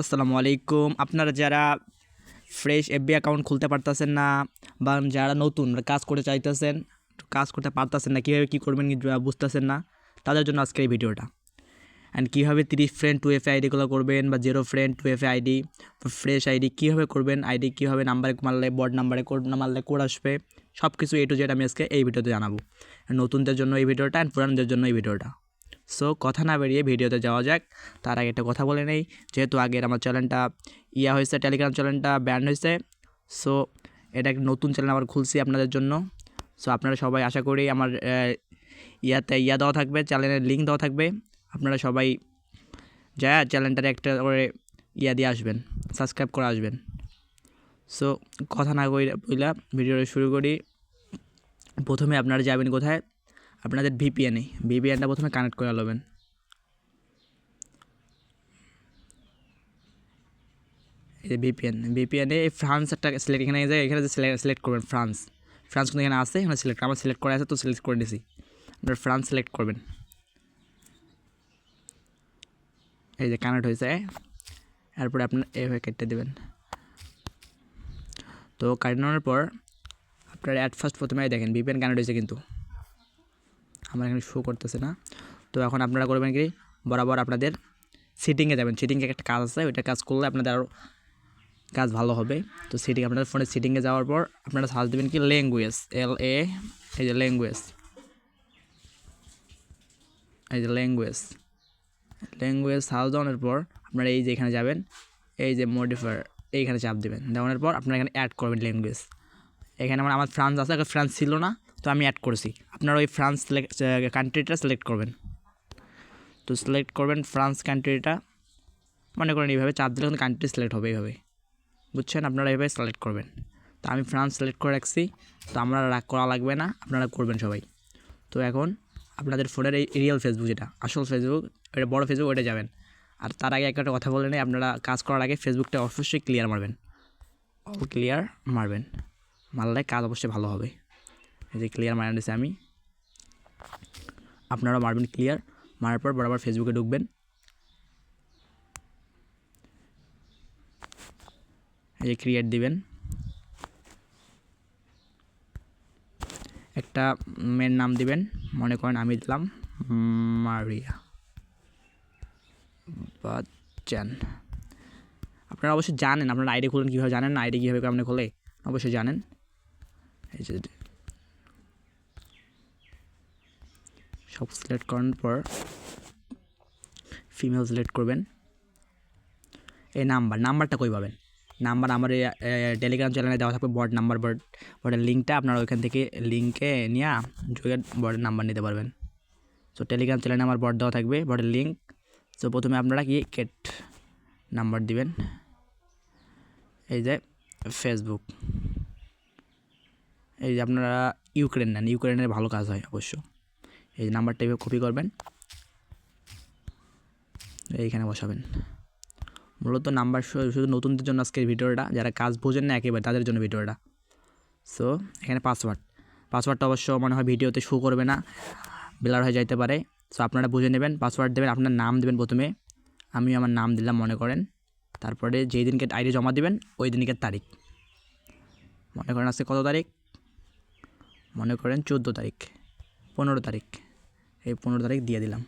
আসসালামু আলাইকুম আপনারা যারা ফ্রেশ এফবি অ্যাকাউন্ট খুলতে পারতেছেন না বা যারা নতুন কাজ করতে চাইতেছেন, কাজ করতে পারতেছেন না, কীভাবে কী করবেন বুঝতেছেন না, তাদের জন্য আজকের এই ভিডিওটা অ্যান্ড কীভাবে তিরিশ ফ্রেন্ড টু এফ আইডিগুলো করবেন বা zero friend two F ID fresh ID কীভাবে করবেন আইডি কীভাবে নাম্বারে মারলে বোর্ড নাম্বারে কোড মারলে কোড আসবে সব কিছু এ টু জেড আমি আজকে এই ভিডিওতে জানাব। নতুনদের জন্য এই ভিডিওটা অ্যান্ড পুরানদের জন্য এই ভিডিওটা সো কথা না বেরিয়ে ভিডিওতে যাওয়া যাক। তার আগে একটা কথা বলে নেই। যেহেতু আগের আমার চ্যানেলটা ইয়া হয়েছে টেলিগ্রাম চ্যানেলটা ব্যান্ড হয়েছে সো এটা একটা নতুন চ্যানেল আবার খুলছি আপনাদের জন্য। সো আপনারা সবাই আশা করি আমার ইয়াতে ইয়া দেওয়া থাকবে, চ্যানেলের লিঙ্ক দেওয়া থাকবে। আপনারা সবাই যা চ্যানেলটারে একটা করে ইয়া দিয়ে আসবেন সাবস্ক্রাইব করে আসবেন। সো কথা না কই বইলা ভিডিওটা শুরু করি। প্রথমে আপনারা যাবেন কোথায়? আপনাদের ভিপিএনে ভিপিএনটা প্রথমে কানেক্ট করে নেবেন এই যে ভিপিএন। ভিপিএনে এই ফ্রান্স একটা সিলেক্ট এখানে এই যে এখানে যে সিলেক্ট করবেন ফ্রান্স। ফ্রান্স কিন্তু এখানে আছে এখানে সিলেক্ট আমার সিলেক্ট করা আছে, তো সিলেক্ট করে নিয়েছি আপনার ফ্রান্স সিলেক্ট করবেন। এই যে কানেক্ট হয়েছে। এরপরে আপনার এভাবে কেটে দেবেন। তো কাটানোর পর আপনার অ্যাট ফার্স্ট প্রথমে দেখেন, ভিপিএন কানেক্ট হয়েছে কিন্তু। আমার এখানে শো করতেছে না। তো এখন আপনারা করবেন কি? বরাবর আপনাদের সিটিংয়ে যাবেন। সিটিংয়ে একটা কাজ আছে, ওইটা কাজ করলে আপনাদের আরও কাজ ভালো হবে। তো সিটিং আপনাদের ফোনের সিটিংয়ে যাওয়ার পর আপনারা সার্চ দেবেন কি? ল্যাঙ্গুয়েজ এল এ এই যে ল্যাঙ্গুয়েজ এই যে ল্যাঙ্গুয়েজ ল্যাঙ্গুয়েজ সার্চ দেওয়ানোর পর আপনারা এই যে এখানে যাবেন, এই যে মডিফায়ার এইখানে চাপ দেবেন। দেওয়ানোর পর আপনারা এখানে অ্যাড করবেন ল্যাঙ্গুয়েজ এখানে আমার আমার ফ্রান্স আছে ফ্রান্স ছিল না। তো আমি অ্যাড করেছি। আপনারা ওই ফ্রান্স সিলেক্ট কান্ট্রিটা সিলেক্ট করবেন। তো সিলেক্ট করবেন ফ্রান্স কান্ট্রিটা মনে করেন এইভাবে চাপ দিলে কিন্তু কান্ট্রি সিলেক্ট হবে এইভাবে। বুঝছেন? আপনারা এইভাবে সিলেক্ট করবেন। তো আমি ফ্রান্স সিলেক্ট করে রাখছি। তো আমরা রাগ করা লাগবে না। আপনারা করবেন সবাই। তো এখন আপনাদের ফোনের এই রিয়েল ফেসবুক যেটা আসল ফেসবুক এটা বড় ফেসবুক ওটা যাবেন। আর তার আগে একটা কথা বলে নেই আপনারা কাজ করার আগে ফেসবুকটা অবশ্যই ক্লিয়ার মারবেন। অল ক্লিয়ার মারবেন। মারলে কাজ অবশ্যই ভালো হবে। এই যে ক্লিয়ার মারা দিয়েছি আমি। আপনারা মারবেন ক্লিয়ার মারার পর বরাবর ফেসবুকে ঢুকবেন। এই যে ক্রিয়েট দিবেন। একটা মেয়ের নাম দিবেন, মনে করেন আমি দিলাম মারিয়া বাচ্চান। আপনারা অবশ্যই জানেন, আপনারা আইডি খুলেন কীভাবে জানেন, আইডি কীভাবে আপনি খোলে, অবশ্যই জানেন। এই যে সব সিলেক্ট করার পর ফিমেল সিলেক্ট করবেন। এই নাম্বার নাম্বারটা কই পাবেন? নাম্বার আমার টেলিগ্রাম চ্যানেলে দেওয়া থাকবে বর্ড নাম্বার বর্ড বর্ডের লিঙ্কটা আপনারা ওইখান থেকে লিঙ্কে নিয়ে যোগের বর্ডের নাম্বার নিতে পারবেন। সো টেলিগ্রাম চ্যানেলে আমার বর্ড দেওয়া থাকবে বর্ডের লিঙ্ক সো প্রথমে আপনারা কি কেট নাম্বার দিবেন। এই যে ফেসবুক এই যে আপনারা ইউক্রেন নেন ইউক্রেনের ভালো কাজ হয় অবশ্য। এই নাম্বারটা এভাবে কপি করবেন। এইখানে বসাবেন। মূলত নাম্বার শুধু নতুনদের জন্য আজকের ভিডিওটা, যারা কাজ বোঝেন না একেবারে, তাদের জন্য ভিডিওটা। সো এখানে পাসওয়ার্ড পাসওয়ার্ডটা অবশ্য মনে হয় ভিডিওতে শো করবে না ব্লার হয়ে যাইতে পারে। সো আপনারা বুঝে নেবেন পাসওয়ার্ড দেবেন, আপনার নাম দেবেন প্রথমে। আমি আমার নাম দিলাম, মনে করেন। তারপরে যেই দিনকে আইডি জমা দেবেন ওই দিনকের তারিখ। মনে করেন আজকে কত তারিখ? মনে করেন চোদ্দ তারিখ। পনেরো তারিখ। এই পনেরো তারিখ দিয়ে দিলাম।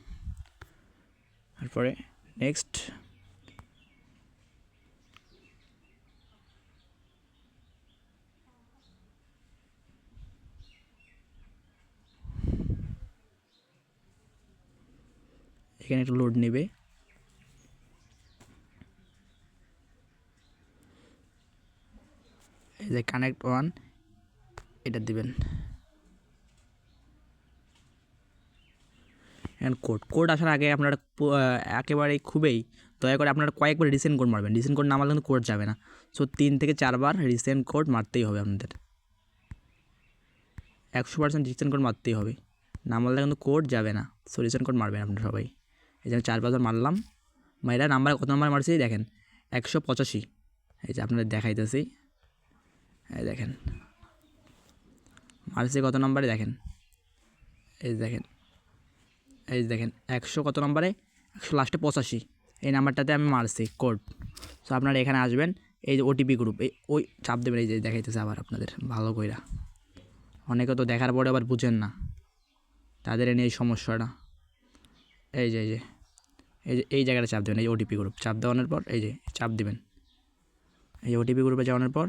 তারপরে নেক্সট এখানে একটু লোড নেবে। এই যে কানেক্ট ওয়ান এটা দিবেন। এন্ড কোড কোড আসার আগে আপনারা একেবারেই খুবই দয়া করে আপনারা কয়েকবার রিসেন্ট কোড মারবেন। রিসেন্ট কোড না মারলে কিন্তু কোড যাবে না। সো তিন থেকে চারবার রিসেন্ট কোড মারতেই হবে আপনাদের। একশো পার্সেন্ট রিসেন্ট কোড মারতেই হবে। না মারলে কিন্তু কোড যাবে না। সো রিসেন্ট কোড মারবেন আপনারা সবাই। এই যে আমি চার পাঁচবার মারলাম। মাইরা নাম্বার কত নাম্বার মারছি দেখেন। একশো পঁচাশি। এই যে আপনাদের দেখাইতেছি। এই দেখেন। মারছি কত নম্বরে, দেখেন। এই দেখেন। এই দেখেন, একশো কত নম্বরে? একশো লাস্টে পঁচাশি। এই নাম্বারটাতে আমি মারছি কোড সো আপনারা এখানে আসবেন, এই যে ওটিপি গ্রুপ এই ওই চাপ দেবেন, এই যে দেখাইতেছে আবার আপনাদের, ভালো কইরা। অনেকে তো দেখার পরে আবার বুঝেন না, তাদের নিয়ে এই সমস্যাটা। এই যে এই যে এই যে, এই জায়গাটা চাপ দেবেন, এই ওটিপি গ্রুপ চাপ দেওয়ানোর পর, এই যে, চাপ দেবেন। এই ওটিপি গ্রুপে যাওয়ানোর পর,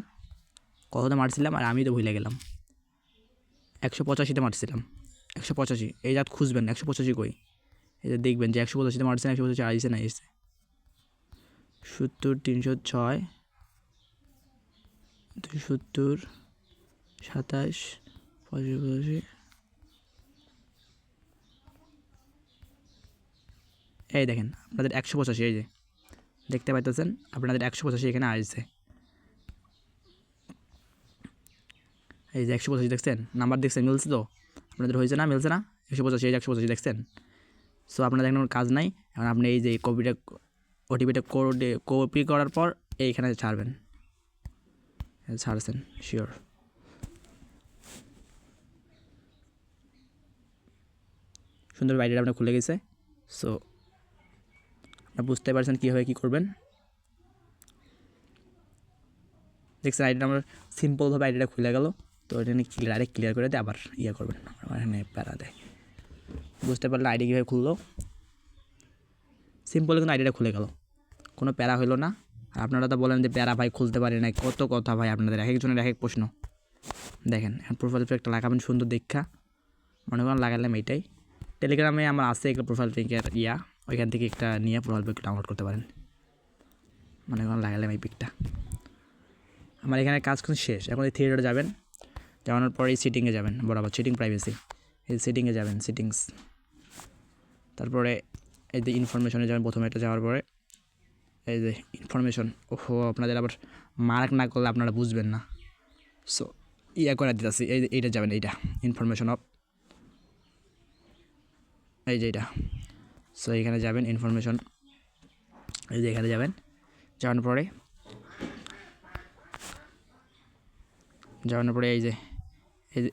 কতটা মারছিলাম, আর আমি তো ভুলে গেলাম। একশো পঁচাশিতে মারছিলাম। একশো পঁচাশি, এই জাত খুঁজবেন একশো পঁচাশি কই? এই যে দেখবেন যে একশো পঁচাশিতে মারছেন একশো পঁচাশি আইসে না এসে সত্তর, তিনশো ছয় দুশো সত্তর, সাতাশ, পঁচাশি পঁচাশি। এই দেখেন, আপনাদের একশো পঁচাশি, এই যে। দেখতে পাইতেছেন, আপনাদের একশো পঁচাশি এখানে আসছে। এই যে একশো পঁচাশি দেখছেন? নাম্বার দেখছেন, মিলছে তো? আপনাদের হয়েছে না, মিলছে না? একশো পঁচাশি একশো পঁচাশি, দেখছেন? সো আপনাদের এখন কাজ নাই। এখন আপনি এই যে কপিটা ওটিপিটা কোডে কপি করার পর এইখানে ছাড়বেন। ছাড়ছেন শিওর সুন্দর বাইরেটা আপনার খুলে গেছে। সো আপনারা বুঝতে পারছেন কীভাবে কী করবেন। দেখছেন আইডিটা আমার সিম্পলভাবে আইডিটা খুলে গেল। তো এটা ক্লিয়ার আরেক ক্লিয়ার করে দিয়ে আবার ইয়ে করবেন আমার এখানে প্যারা দেয়। বুঝতে পারলেন আইডি কীভাবে খুললো? সিম্পল কিন্তু আইডিটা খুলে গেল। কোনো প্যারা হলো না। আর আপনারা তো বলেন যে প্যারা ভাই খুলতে পারি না কত কথা ভাই আপনাদের, এক একজনের এক এক প্রশ্ন। দেখেন প্রোফাইল পিকটা লাগাবেন, সুন্দর দীক্ষা মনে করেন লাগালাম এইটাই। টেলিগ্রামে আমার আছে একটা প্রোফাইল পিকের ইয়া। ওইখান থেকে একটা নিয়ে প্রোফাইল পিক ডাউনলোড করতে পারেন। মনে করেন লাগালাম এই পিকটা আমার এখানে কাজ কিন্তু শেষ, এখন এই থিয়েটারে যাবেন। যাওয়ানোর পর এই সিটিংয়ে যাবেন, বরাবর সিটিং প্রাইভেসি এই সিটিংয়ে যাবেন সিটিংস তারপরে এই যে ইনফরমেশনে যাবেন, প্রথমে এটা যাওয়ার পরে, এই যে ইনফরমেশন ওহো, আপনাদের আবার মার্ক না করলে আপনারা বুঝবেন না। সো ইয়া করে দিতেছি, এই এইটা যাবেন, এইটা ইনফরমেশন অফ এই যে এইটা। সো এখানে যাবেন ইনফরমেশন এই যে এখানে যাবেন, যাওয়ার পরে যাওয়ানোর পরে এই যে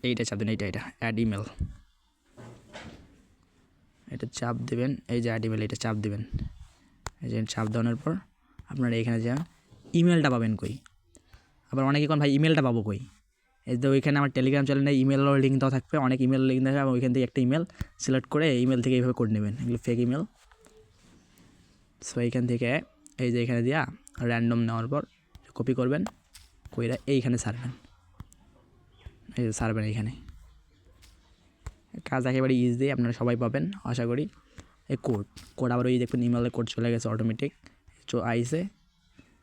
এইটা চাপ দেন, এইটা এটা অ্যাড ইমেল এটা চাপ দেবেন, এই যে অ্যাড ইমেল এটা চাপ দেবেন। এই যে চাপ দেওয়ানোর পর আপনারা এখানে যান ইমেলটা পাবেন কই? আবার অনেকে কোন ভাই ইমেলটা পাবো কই? এই যে ওইখানে আমার টেলিগ্রাম চ্যানেলে ইমেলের লিঙ্ক দেওয়া থাকবে, অনেক ইমেল লিঙ্ক থাকবে, ওইখান থেকে একটা ইমেল সিলেক্ট করে ইমেল থেকে এইভাবে করে নেবেন, এগুলো ফেক ইমেল সো এইখান থেকে এই যে এখানে দিয়া র্যান্ডম নেওয়ার পর কপি করবেন, কইরা এইখানে ছাড়বেন এই ছাড়বেন এইখানে কাজ একেবারে ইজি আপনারা সবাই পাবেন, আশা করি। এই কোড কোড আবার ওই দেখবেন ইমেলে কোড চলে গেছে অটোমেটিক আইসে,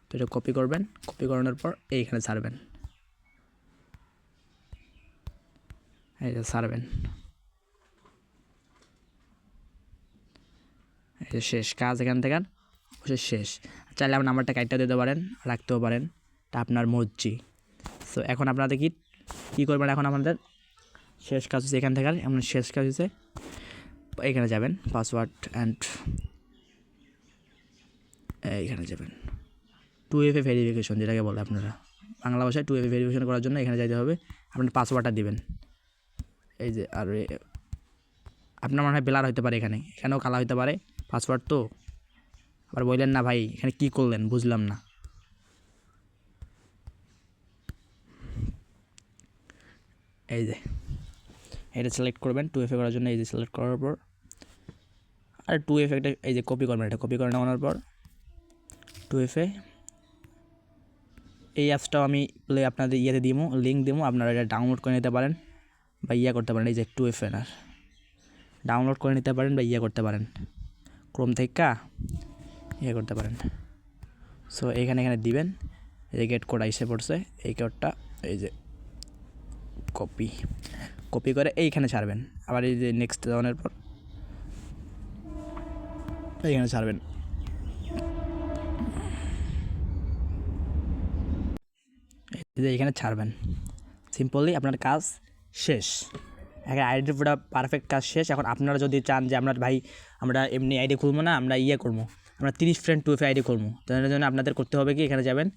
তো এটা কপি করবেন কপি করানোর পর এইখানে ছাড়বেন যে ছাড়বেন যে শেষ, কাজ এখান থেকে অবশ্যই শেষ। চাইলে আপনার নাম্বারটা কাইটটা দিতে পারেন, রাখতেও পারেন। এটা আপনার মর্জি। সো এখন আপনাদের কি কী করবেন এখন আমাদের? শেষ কাজ হচ্ছে এখান থেকে আর এমন শেষ কাজ হচ্ছে এখানে যাবেন পাসওয়ার্ড অ্যান্ড এইখানে যাবেন। টু এফ এ ভেরিফিকেশন যেটাকে বলে আপনারা। বাংলা ভাষায় টু এফ ভেরিফিকেশন করার জন্য এখানে যাইতে হবে, আপনার পাসওয়ার্ডটা দিবেন। এই যে, আর আপনার মনে হয় বেলার হতে পারে এখানে। এখানেও কালা হতে পারে পাসওয়ার্ড তো। আবার বললেন না ভাই, এখানে কী করলেন? বুঝলাম না। এই যে, এটা সিলেক্ট করবেন টু এফে করার জন্য এই যে সিলেক্ট করার পর, আর টু এফ একটা, এই যে কপি করবেন, এটা কপি করে নেওয়ার পর টু এফে এই অ্যাপসটাও আমি প্লে আপনাদের ইয়েতে দিব লিঙ্ক দিব আপনারা এটা ডাউনলোড করে নিতে পারেন বা ইয়ে করতে পারেন, এই যে টু এফ এন আর ডাউনলোড করে নিতে পারেন বা ইয়ে করতে পারেন। ক্রোম থেকে ইয়ে করতে পারেন। সো এখানে এখানে দিবেন, এই যে গেট কোড এসে পড়ছে, এই কোডটা এই যে কপি কপি করে এইখানে ছাড়বেন। আবার এই যে নেক্সট দেওয়ানোর পর এইখানে ছাড়বেন। যে এইখানে ছাড়বেন। সিম্পলি আপনার কাজ শেষ। এখন আইডি পুরো পারফেক্ট কাজ শেষ। এখন আপনারা যদি চান যে আপনার ভাই, আমরা এমনি আইডি খুলবো না, আমরা ইয়ে করব। আমরা তিরিশ ফ্রেন্ড টু এফ আইডি করব তার জন্য আপনাদের করতে হবে কি? এখানে যাবেন।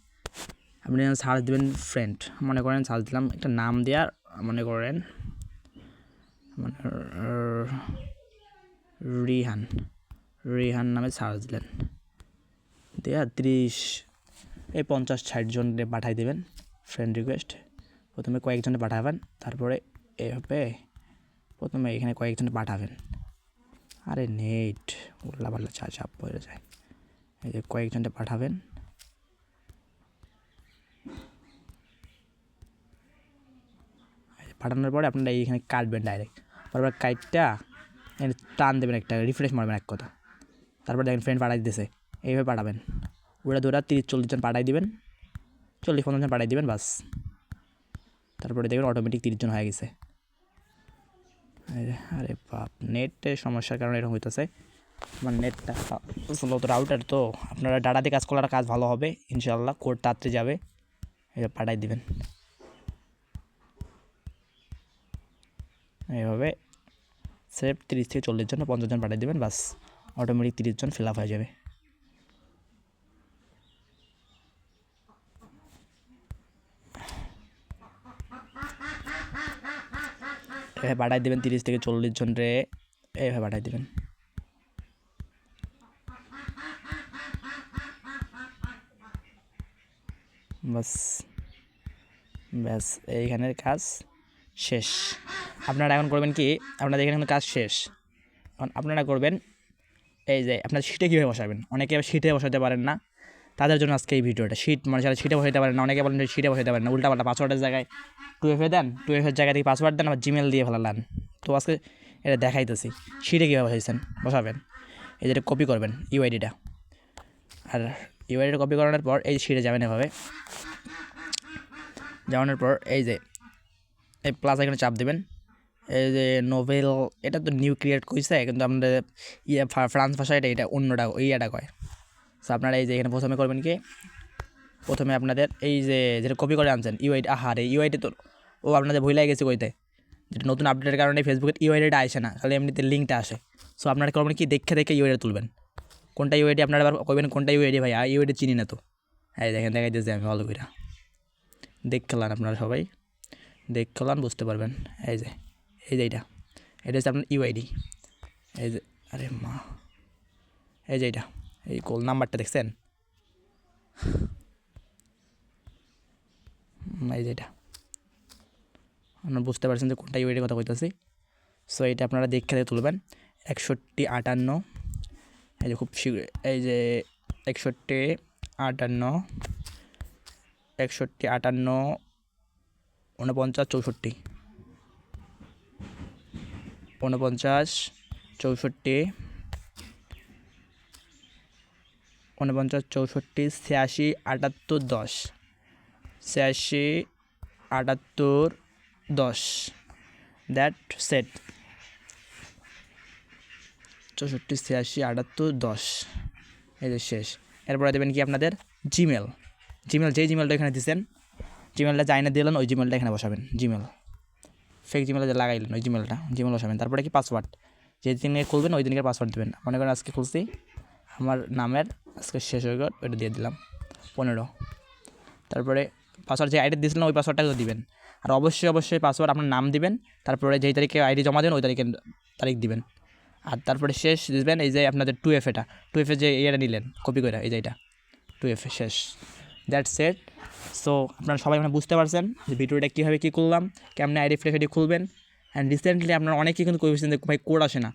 আপনি সার্চ দেবেন ফ্রেন্ড মনে করেন সার্চ দিলাম, একটা নাম দেওয়ার, মনে করেন মানে রিহান রিহান নামে সার্চ দিলেন। দেয়া ত্রিশ, এই পঞ্চাশ, ষাট জন পাঠাই দেবেন ফ্রেন্ড রিকোয়েস্ট প্রথমে কয়েকজনে পাঠাবেন, তারপরে এভাবে প্রথমে এখানে কয়েকজনে পাঠাবেন। আরে নেট উল্লা পাল্লা চা চাপ পড়ে যায়। এই যে কয়েকজনটা পাঠাবেন পাঠানোর পরে আপনারা এইখানে কাটবেন ডাইরেক্ট তারপর কাইটটা টান দেবেন একটা রিফ্রেশ মারবেন এক কথা। তারপর দেখেন ফ্রেন্ড পাঠাই দিতেছে, এইভাবে পাঠাবেন। ওটা দুরা তিরিশ চল্লিশ জন পাঠাই দিবেন, চল্লিশ পঞ্চাশ জন পাঠাই দিবেন বাস। তারপরে দেখবেন অটোমেটিক তিরিশ জন হয়ে গেছে। আরে বাপ নেটের সমস্যার কারণে এরকম হইতেছে। আমার নেটটা স্লো তো রাউটার তো, আপনারা ডাটা দিয়ে কাজ করলে কাজ ভালো হবে ইনশাল্লাহ কোড তাড়াতাড়ি যাবে। এটা পাঠাই দিবেন। এইভাবে সেফ তিরিশ থেকে চল্লিশ জন পঞ্চাশ জন পাঠিয়ে দেবেন, বাস অটোমেটিক তিরিশ জন ফিল আপ হয়ে যাবে। এভাবে পাঠাই দেবেন তিরিশ থেকে চল্লিশ জন রে, এইভাবে পাঠাই দেবেন। বাস ব্যাস এইখানের কাজ শেষ। আপনারা এখন করবেন কি, আপনাদের এখানে কাজ শেষ। এখন আপনারা করবেন, এই যে আপনার শীটে কীভাবে বসাবেন? অনেকে শীটে বসাতে পারেন না। তাদের জন্য আজকে এই ভিডিওটা। শীট মানে যারা শীটে বসাতে পারেন না, অনেকে বলেন যে শীটে বসাতে পারেন না। উল্টাপাল্টা পাসওয়ার্ডের জায়গায় টু এফে দেন টু এফের জায়গায় থেকে পাসওয়ার্ড দেন, আবার জিমেল দিয়ে ফেলালেন। তো আজকে এটা দেখাইতেছি। শীটে কীভাবে বসাইছেন? বসাবেন। এই যেটা কপি করবেন ইউআইডিটা আর ইউআইডিটা কপি করানোর পর এই শীটে যাবেন এভাবে। যাওয়ানোর পর এই যে, এই প্লাস এখানে চাপ দেবেন। এই যে নোভেল এটা তো নিউ ক্রিয়েট করছে কিন্তু আমাদের ইয়ে ফ্রান্স ভাষা এটা এটা অন্যটা, ওই এটা কয়। সো আপনারা এই যে এখানে প্রথমে করবেন কি? প্রথমে আপনাদের এই যে, যেটা কপি করে আনছেন ইউআইডি আহারে ইউআইডি তো, ও আপনাদের ভুল লাগে গেছে কইতে। যেটা নতুন আপডেটের কারণে ফেসবুকের ইউআইডিটা আসে না, খালি এমনিতে লিঙ্কটা আসে। সো আপনারা করবেন কি? দেখে দেখে ইউআইডি তুলবেন। কোনটা ইউআইডি আপনারা আবার কইবেন কোনটা ইউআইডি ভাই? আর ইউআইডি চিনি না তো। এই দেখেন, দেখাইতেছি আমি ভালো করে দেখলাম আপনারা সবাই। দেখ দেখলাম বুঝতে পারবেন। এই যে। এই যে এইটা এটা হচ্ছে আপনার ইউআইডি এই যে, আরে মা। এই যে এইটা এই কল নাম্বারটা দেখছেন? এই যে এটা। আপনারা বুঝতে পারছেন যে কোনটা ইউআইডির কথা কইতেছি। সো এটা আপনারা দেখে তুলবেন। একষট্টি আটান্ন। এই যে খুব শীঘ্র, এই যে একষট্টি আটান্ন একষট্টি আটান্ন, উনপঞ্চাশ, চৌষট্টি। উনপঞ্চাশ চৌষট্টি। উনপঞ্চাশ চৌষট্টি, ছিয়াশি, আটাত্তর, দশ। ছিয়াশি, আটাত্তর, দশ। দ্যাট সেট চৌষট্টি, ছিয়াশি, আটাত্তর, দশ। এই যে শেষ। এরপরে দেবেন কি আপনাদের? জিমেল জিমেল যেই জিমেলটা এখানে দিচ্ছেন জিমেলটা চাইনা দিলেন, ওই জিমেলটা এখানে বসাবেন। জিমেল ফেক জিমেলটা যে লাগাইলেন, ওই জিমেলটা জিমেল বসাবেন। তারপরে কি পাসওয়ার্ড যে দিনে খুলবেন, ওই দিনকে পাসওয়ার্ড দেবেন মনে করেন আজকে খুলছি, আমার নামের আজকে শেষ হয়ে গেল, ওইটা দিয়ে দিলাম, পনেরো। তারপরে পাসওয়ার্ড যে আইডি দিয়েছিলেন, ওই পাসওয়ার্ডটাও দিবেন। আর অবশ্যই অবশ্যই পাসওয়ার্ড আপনার নাম দিবেন, তারপরে যেই তারিখে আইডি জমা দেবেন, ওই তারিখে তারিখ দিবেন। আর তারপরে শেষ দিবেন, এই যে আপনাদের টু এফ এটা। টু এফে যে ইয়েটা নিলেন কপি করে, এই যে এটা। টু এফে শেষ। দ্যাট সেট সো, আপনারা সবাই মানে বুঝতে পারছেন যে ভিডিওটা কীভাবে কী করলাম, কেমন আইডি এটি খুলবেন। অ্যান্ড রিসেন্টলি আপনারা অনেকেই কিন্তু কইছেন যে, ভাই কোড আসে না।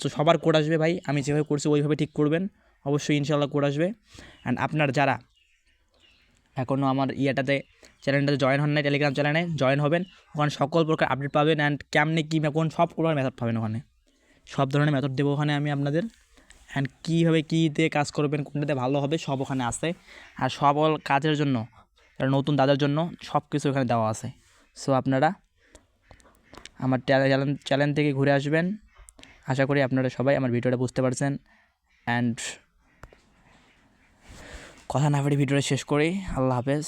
সো, সবার কোড আসবে ভাই, আমি যেভাবে করছি ওইভাবে ঠিক করবেন। অবশ্যই ইনশাল্লাহ কোড আসবে। অ্যান্ড আপনার যারা এখনও আমার ইয়েটাতে চ্যানেলটাতে জয়েন হন নাই টেলিগ্রাম চ্যানেলে জয়েন হবেন, ওখানে সকল প্রকার আপডেট পাবেন। অ্যান্ড কেমনে কী কোন সব প্রকার মেথড পাবেন ওখানে। সব ধরনের মেথড দেবো ওখানে আমি আপনাদের। অ্যান্ড কীভাবে কী দিয়ে কাজ করবেন, কোনটাতে ভালো হবে, সব ওখানে আছে। আর সকল কাজের জন্য নতুন, তাদের জন্য সব কিছু ওখানে দেওয়া আছে। সো আপনারা আমার চ্যানেল থেকে ঘুরে আসবেন। আশা করি আপনারা সবাই আমার ভিডিওটা বুঝতে পারছেন। অ্যান্ড কথা না পারি ভিডিওটা শেষ করি। আল্লাহ হাফেজ।